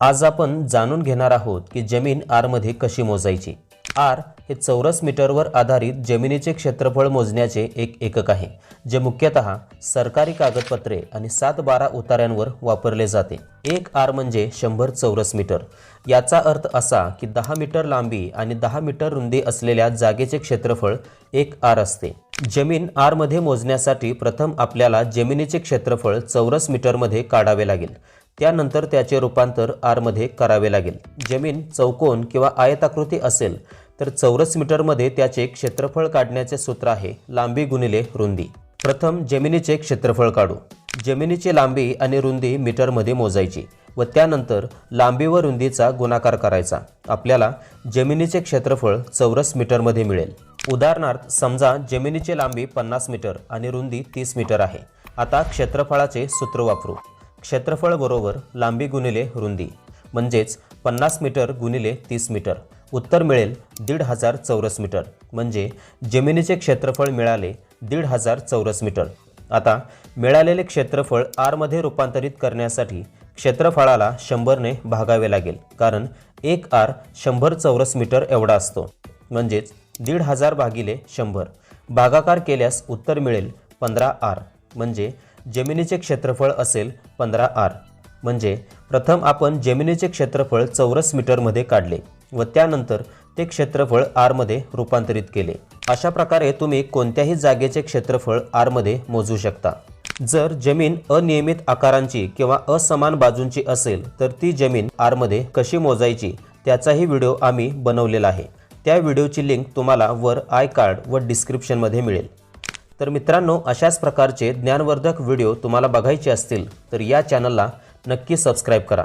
आज आपण जाणून घेणार आहोत की जमीन आरमध्ये कशी मोजायची. आर हे चौरस मीटरवर आधारित जमिनीचे क्षेत्रफळ मोजण्याचे एक एकक आहे जे मुख्यतः सरकारी कागदपत्रे आणि सात बारा उतार्यांवर वापरले जाते. एक आर म्हणजे शंभर चौरस मीटर. याचा अर्थ असा की दहा मीटर लांबी आणि दहा मीटर रुंदी असलेल्या जागेचे क्षेत्रफळ एक आर असते. जमीन आरमध्ये मोजण्यासाठी प्रथम आपल्याला जमिनीचे क्षेत्रफळ चौरस मीटरमध्ये काढावे लागेल. त्यानंतर त्याचे रूपांतर आरमध्ये करावे लागेल. जमीन चौकोन किंवा आयताकृती असेल तर चौरस मीटरमध्ये त्याचे क्षेत्रफळ काढण्याचे सूत्र आहे लांबी गुणिले रुंदी. प्रथम जमिनीचे क्षेत्रफळ काढू. जमिनीची लांबी आणि रुंदी मीटरमध्ये मोजायची व त्यानंतर लांबी व रुंदीचा गुणाकार करायचा. आपल्याला जमिनीचे क्षेत्रफळ चौरस मीटरमध्ये मिळेल. उदाहरणार्थ समजा जमिनीची लांबी पन्नास मीटर आणि रुंदी तीस मीटर आहे. आता क्षेत्रफळाचे सूत्र वापरू. क्षेत्रफळ बरोबर लांबी गुणिले रुंदी म्हणजेच पन्नास मीटर गुणिले तीस मीटर. उत्तर मिळेल दीड हजार चौरस मीटर म्हणजे जमिनीचे क्षेत्रफळ मिळाले दीड हजार चौरस मीटर. आता मिळालेले क्षेत्रफळ आरमध्ये रूपांतरित करण्यासाठी क्षेत्रफळाला शंभरने भागावे लागेल कारण एक आर शंभर चौरस मीटर एवढा असतो म्हणजेच दीड हजार भागिले शंभर. भागाकार केल्यास उत्तर मिळेल पंधरा आर म्हणजे जमिनीचे क्षेत्रफळ असेल पंधरा आर. म्हणजे प्रथम आपण जमिनीचे क्षेत्रफळ चौरस मीटरमध्ये काढले व त्यानंतर ते क्षेत्रफळ आरमध्ये रूपांतरित केले. अशा प्रकारे तुम्ही कोणत्याही जागेचे क्षेत्रफळ आरमध्ये मोजू शकता. जर जमीन अनियमित आकारांची किंवा असमान बाजूंची असेल तर ती जमीन आरमध्ये कशी मोजायची त्याचाही व्हिडिओ आम्ही बनवलेला आहे. त्या व्हिडिओची लिंक तुम्हाला वर आय कार्ड व डिस्क्रिप्शनमध्ये मिळेल. तर मित्रांनो अशाच प्रकारचे ज्ञानवर्धक व्हिडिओ तुम्हाला बघायचे असतील तर या चॅनलला नक्की सबस्क्राईब करा.